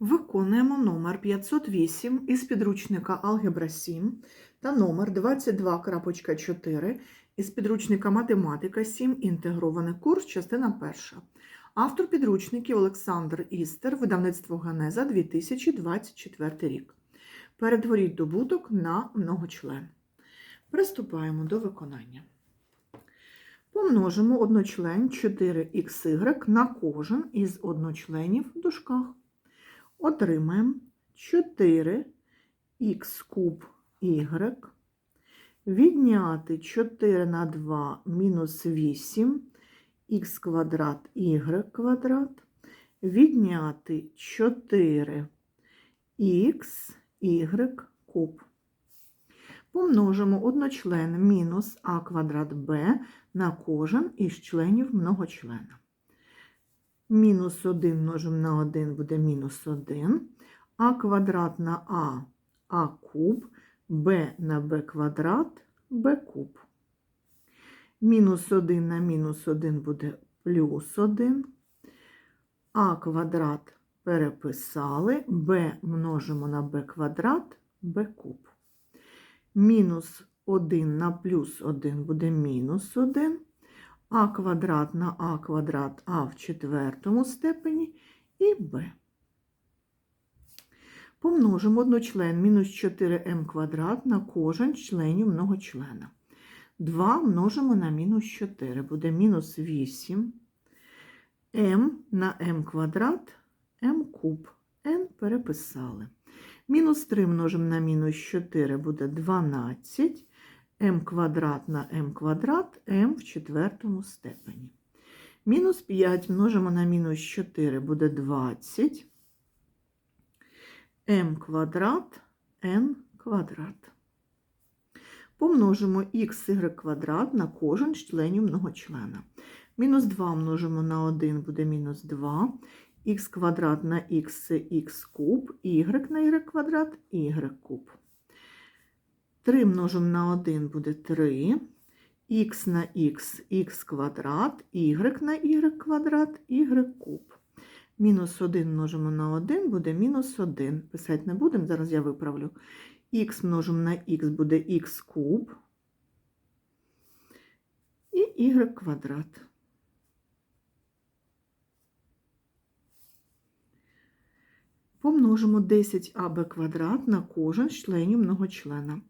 Виконуємо номер 508 із підручника Алгебра 7 та номер 22.4 із підручника Математика 7. Інтегрований курс, частина перша. Автор підручників Олександр Істер, видавництво Ганеза 2024 рік. Перетворіть добуток на многочлен. Приступаємо до виконання. Помножимо одночлен 4xy на кожен із одночленів в дужках отримаємо 4х куб y, відняти 4 на 2 мінус 8 х квадрат y квадрат, відняти 4х y куб. Помножимо одночлен мінус а квадрат b на кожен із членів многочлена. Мінус 1 множимо на 1 буде мінус 1, а квадрат на а а куб, b на b квадрат, b куб. Мінус 1 на мінус 1 буде плюс 1, а квадрат переписали, b множимо на b квадрат, b куб. Мінус 1 на плюс 1 буде мінус 1 а квадрат на а квадрат а в четвертому степені і b. Помножимо одночлен мінус 4m квадрат на кожен членів многочлена. 2 множимо на мінус 4, буде мінус 8 m на m квадрат, m куб, n переписали. Мінус 3 множимо на мінус 4 буде 12 m квадрат на m квадрат, m в четвертому степені. Мінус 5 множимо на мінус 4 буде 20, m квадрат, n квадрат. Помножимо xy квадрат на кожен з членів многочлена. Мінус 2 множимо на 1 буде мінус 2, х квадрат на х це х куб, y на y квадрат, y куб. 3 множимо на 1 буде 3, х на х х квадрат, y на y квадрат, y куб. Мінус 1 множимо на 1 буде мінус 1. Писати не будемо, зараз я виправлю. х множимо на х буде х куб і y квадрат. Помножимо 10аб квадрат на кожен з членів многочлена.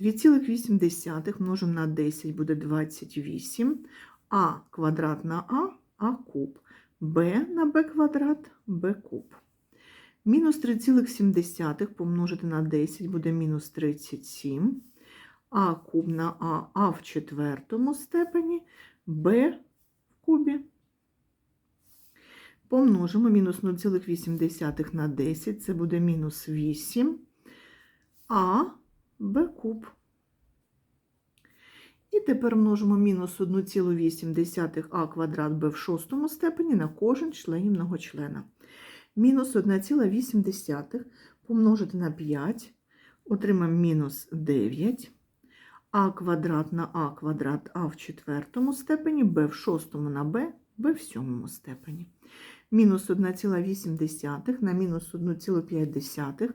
2,8 множимо на 10 буде 28, а квадрат на а, а куб, b на b квадрат, b куб. Мінус 3,7 помножити на 10 буде мінус 37, а куб на а, а в четвертому степені, b в кубі. Помножимо мінус 0,8 на 10, це буде мінус 8, а b куб. І тепер множимо мінус 1,8 а квадрат b в шостому степені на кожен членів многочлена. Мінус 1,8 помножити на 5, отримаємо мінус 9, а квадрат на а квадрат а в четвертому степені, b в шостому на b, b в сьомому степені. Мінус 1,8 на мінус 1,5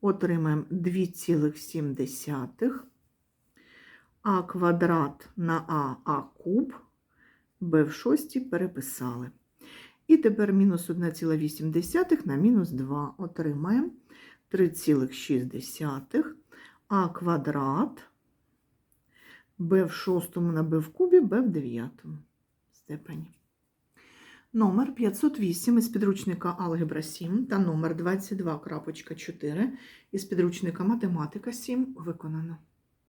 отримаємо 2,7, а квадрат на а, а куб, b в шостій переписали. І тепер мінус 1,8 на мінус 2 отримаємо 3,6, а квадрат b в шостому на b в кубі, b в дев'ятому степені. Номер 508 із підручника Алгебра 7 та номер 22.4 із підручника Математика 7 виконано.